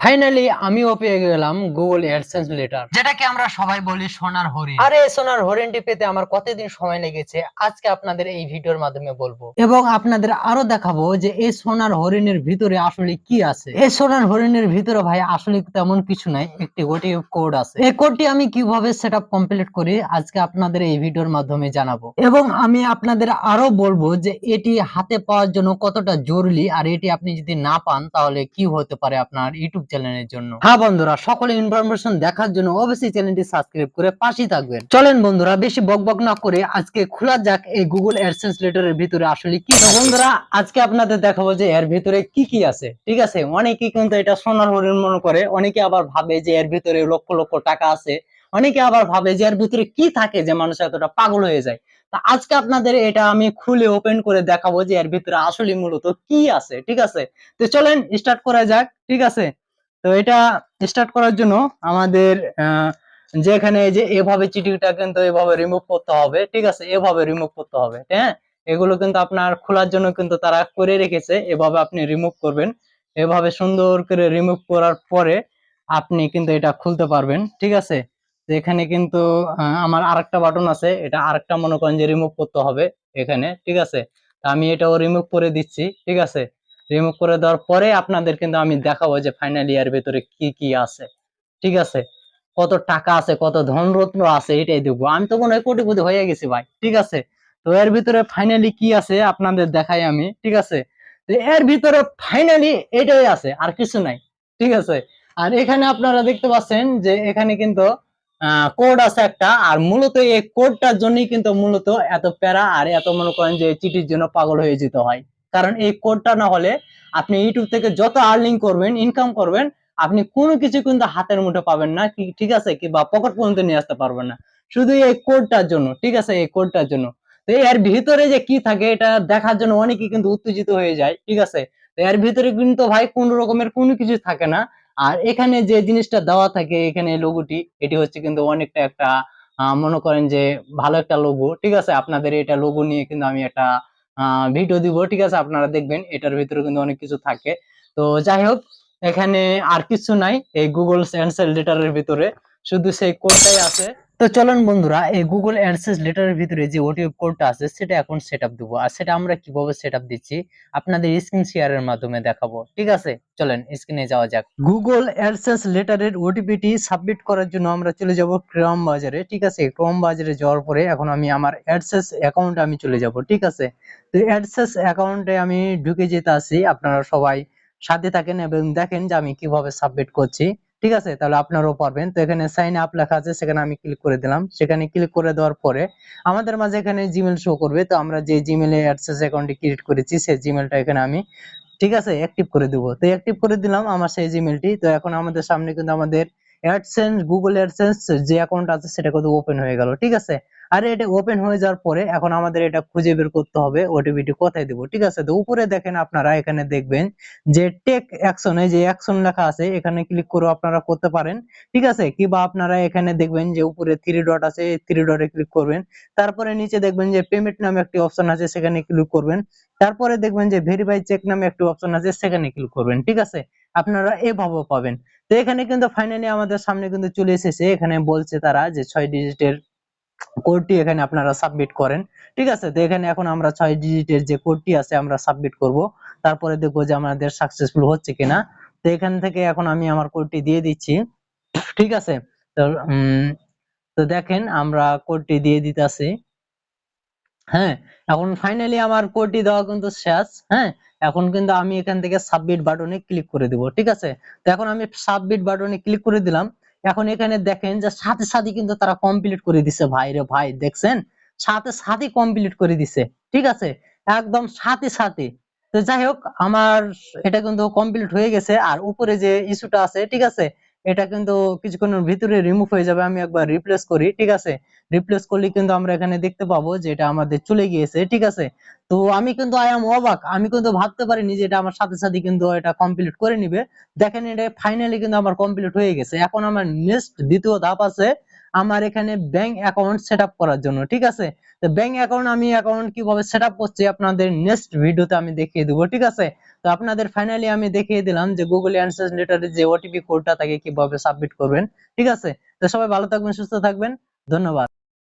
Finally আমিও পেয়ে গেলাম গুগল অ্যাডসেন্স লেটার যেটাকে আমরা সবাই বলি সোনার হরিণ। আরে সোনার হরিণটি পেতে আমার কতদিন সময় লেগেছে? আজকে আপনাদের এই ভিডিওর মাধ্যমে বলব। এবং আপনাদের আরও দেখাবো যে এই সোনার হরিণের ভিতরে আসলে কি আছে। এই সোনার হরিণের ভিতরে ভাই আসলে তেমন কিছু নাই একটি ওটিএফ কোড আছে। এই কোডটি আমি কীভাবে সেটআপ কমপ্লিট করি আজকে আপনাদের এই ভিডিওর মাধ্যমে জানাব। এবং আমি আপনাদের আরও বলব যে এটি হাতে পাওয়ার জন্য কতটা জরুরি আর এটি আপনি যদি না পান তাহলে কি হতে পারে আপনার ইউটিউব চ্যানেলের জন্য। হ্যাঁ বন্ধুরা সকলে ইনফরমেশন দেখার জন্য অবশ্যই চ্যানেলটি সাবস্ক্রাইব করে পাশেই থাকবেন। চলেন বন্ধুরা, বেশি বকবক না করে আজকে খোলা যাক এই গুগল অ্যাডসেন্স লেটারের ভিতরে আসলে কি। বন্ধুরা, আজকে আপনাদের দেখাবো যে এর ভিতরে কি কি আছে, ঠিক আছে? অনেকে কিন্তু এটা সোনার হরিণ মনে করে, অনেকে আবার ভাবে যে এর ভিতরে লক্ষ লক্ষ টাকা আছে, অনেকে আবার ভাবে যে এর ভিতরে কি থাকে যে মানুষ এতটা পাগল হয়ে যায়। তা আজকে আপনাদের এটা আমি খুলে ওপেন করে দেখাবো যে এর ভিতরে আসলে মূলত কি আছে, ঠিক আছে? তো চলেন স্টার্ট করা যাক, ঠিক আছে? তো এটা স্টার্ট করার জন্য আমাদের আহ, যে এভাবে চিঠিটা কিন্তু এভাবে রিমুভ করতে হবে ঠিক আছে? এভাবে রিমুভ করতে হবে হ্যাঁ? এগুলো কিন্তু আপনার খোলার জন্য কিন্তু তারা করে রেখেছে এভাবে আপনি রিমুভ করবেন। এভাবে সুন্দর করে রিমুভ করার পরে আপনি কিন্তু এটা খুলতে পারবেন ঠিক আছে? এখানে কিন্তু আমার আরেকটা বাটন আছে এটা আরেকটা মনে করেন যে রিমুভ করতে হবে এখানে ঠিক আছে? আমি এটাও রিমুভ করে দিচ্ছি ঠিক আছে? রিমুভ করে দেওয়ার পরে আপনাদের কিন্তু আমি দেখাবো যে ফাইনালি এর ভিতরে কি কি আছে। ঠিক আছে? কত টাকা আছে, কত ধনরত্ন আছে, এটাই দেখব। আমি তো মনে হয় কোটিপতি হয়ে গেছি ভাই, ঠিক আছে? তো এর ভিতরে ফাইনালি কি আছে আপনাদের দেখাই আমি, ঠিক আছে? তো এর ভিতরে ফাইনালি এটাই আছে, আর কিছু নাই, ঠিক আছে? আর এখানে আপনারা দেখতে পাচ্ছেন যে এখানে কিন্তু কোড আছে একটা, আর মূলত এই কোডটার জন্যই কিন্তু মূলত এত প্যারা, আর এত মনে করেন যে চিঠির জন্য পাগল হয়ে যেতে হয়। কারণ এই কোডটা না হলে আপনি ইউটিউব থেকে যত আর্নিং করবেন ইনকাম করবেন, আপনি কোনো কিছু কিন্তু হাতের মুঠে পাবেন না ঠিক আছে? কি বা পকেট পর্যন্ত নিয়ে আসতে পারবেন না। শুধু এই কোডটার জন্য, ঠিক আছে? এই কোডটার জন্য। তো এর ভিতরে যে কি থাকে, এটা দেখার জন্য অনেকে কিন্তু উত্তেজিত হয়ে যায়, ঠিক আছে? তো এর ভিতরে কিন্তু ভাই কোন রকমের কোনো কিছু থাকে না। আর এখানে যে জিনিসটা দেওয়া থাকে, এখানে লোগোটি এটি হচ্ছে কিন্তু অনেকটা একটা মনে করেন যে ভালো একটা লোগো ঠিক আছে? আপনাদের এটা লোগো নিয়ে কিন্তু আমি একটা ভিডিও দিব, ঠিক আছে? আপনারা দেখবেন, এটার ভিতরে কিন্তু অনেক কিছু থাকে। তো যাই হোক, এখানে আর কিছু নাই, এই গুগল সেন্সেল লেটারের ভিতরে। শুধু সেই কোডটাই আছে। তো চলুন বন্ধুরা, এই গুগল অ্যাডসেন্স লেটারের ভিতরে যে ওটিপি কোডটা আছে, সেটা এখন সেট আপ দেবো। আর সেটা আমরা কীভাবে সেট আপ দিচ্ছি, আপনাদের স্ক্রিন শেয়ারের মাধ্যমে দেখাবো। ঠিক আছে? চলেন স্ক্রিনে যাওয়া যাক। গুগল অ্যাডসেন্স লেটারের ওটিপিটি সাবমিট করার জন্য আমরা চলে যাব ক্রম বাজারে। ঠিক আছে? ক্রম বাজারে যাওয়ার পরে এখন আমি আমার অ্যাডসেন্স অ্যাকাউন্টে আমি চলে যাব। ঠিক আছে? তো অ্যাডসেস অ্যাকাউন্টে আমি ঢুকে যেতে আসি আপনারা সবাই সাথে থাকেন এবং দেখেন যে আমি কীভাবে সাবমিট করছি। ঠিক আছে? তাহলে আপনারাও পারবেন। তো এখানে সাইন আপ লেখা আছে, সেখানে আমি ক্লিক করে দিলাম। সেখানে ক্লিক করে দেওয়ার পরে আমাদের মাঝে এখানে জিমেল শো করবে। তো আমরা যে জিমেলে অ্যাডসেস অ্যাকাউন্টটি ক্রিয়েট করেছি, সেই জিমেলটা এখানে আমি ঠিক আছে অ্যাক্টিভ করে দেবো। তো অ্যাক্টিভ করে দিলাম আমার সেই জিমেলটি তো এখন আমাদের সামনে কিন্তু আমাদের অ্যাডসেন্স গুগল অ্যাডসেন্স যে অ্যাকাউন্ট আছে, সেটা কিন্তু ওপেন হয়ে গেল। ঠিক আছে? আর এটা ওপেন হয়ে যাওয়ার পরে এখন আমাদের এটা খুঁজে বের করতে হবে ওটিপিটি কোথায় দেবো? ঠিক আছে, তো উপরে দেখেন আপনারা এখানে দেখবেন যে টেক অ্যাকশনে যে অ্যাকশন লেখা আছে, এখানে ক্লিক করে আপনারা করতে পারেন। ঠিক আছে, কিংবা আপনারা এখানে দেখবেন যে উপরে থ্রি ডট আছে থ্রি ডটে ক্লিক করবেন। তারপরে নিচে দেখবেন যে পেমেন্ট নামে একটি অপশন আছে, সেখানে ক্লিক করবেন। তারপরে দেখবেন যে ভেরিফাই চেক নামে একটি অপশন আছে, সেখানে ক্লিক করবেন। ঠিক আছে, আপনারা এভাবে পাবেন। তো এখানে কিন্তু ফাইনালি আমাদের সামনে কিন্তু চলে এসেছে। এখানে বলছে তারা যে ছয় ডিজিটের কোডটি এখানে আপনারা সাবমিট করেন। ঠিক আছে? তো এখানে এখন আমরা ছয় ডিজিটের যে কোডটি আছে, আমরা সাবমিট করব। তারপরে দেখব যে আমাদের সাকসেসফুল হচ্ছে কিনা। তো এখান থেকে এখন আমি আমার কোডটি দিয়ে দিচ্ছি। ঠিক আছে? তো তো দেখেন, আমরা কোডটি দিয়ে দিতেছি। হ্যাঁ এখন ফাইনালি আমার কোডটি দেওয়া কিন্তু শেষ। হ্যাঁ এখন কিন্তু আমি এখান থেকে সাবমিট বাটনে ক্লিক করে দিব। ঠিক আছে? তো এখন আমি সাবমিট বাটনে ক্লিক করে দিলাম। এখন এখানে দেখেন যে সাথে সাথে কিন্তু তারা কমপ্লিট করে দিছে। ভাই রে ভাই, দেখছেন? সাথে সাথে কমপ্লিট করে দিছে, ঠিক আছে? একদম সাথে সাথে। তো যাই হোক, আমার এটা কিন্তু কমপ্লিট হয়ে গেছে। আর উপরে যে ইস্যুটা আছে, ঠিক আছে? এটা কিন্তু কিছুক্ষণের ভিতরে রিমুভ হয়ে যাবে, আমি একবার রিপ্লেস করি, ঠিক আছে? রিপ্লেস করলে কিন্তু আমরা এখানে দেখতে পাবো যে এটা আমাদের চলে গিয়েছে, ঠিক আছে? তো আমি কিন্তু আই এম অবাক, আমি কিন্তু ভাবতে পারিনি যে এটা আমার সাথে সাথে কিন্তু এটা কমপ্লিট করে নিবে। দেখেন এটা ফাইনালি কিন্তু আমার কমপ্লিট হয়ে গেছে। এখন আমার নেক্সট দ্বিতীয় ধাপ আছে আমার এখানে ব্যাংক অ্যাকাউন্ট সেট করার জন্য, ঠিক আছে? তো ব্যাংক অ্যাকাউন্ট আমি অ্যাকাউন্ট কীভাবে সেট করছি আপনাদের নেক্সট ভিডিওতে আমি দেখিয়ে দেবো, ঠিক আছে? তো আপনাদের ফাইনালি আমি দেখিয়ে দিলাম যে গুগল অ্যান্সার লেটারে যে ওটিপি কোডটা থাকে কীভাবে সাবমিট করবেন, ঠিক আছে? তো সবাই ভালো থাকবেন, সুস্থ থাকবেন, ধন্যবাদ।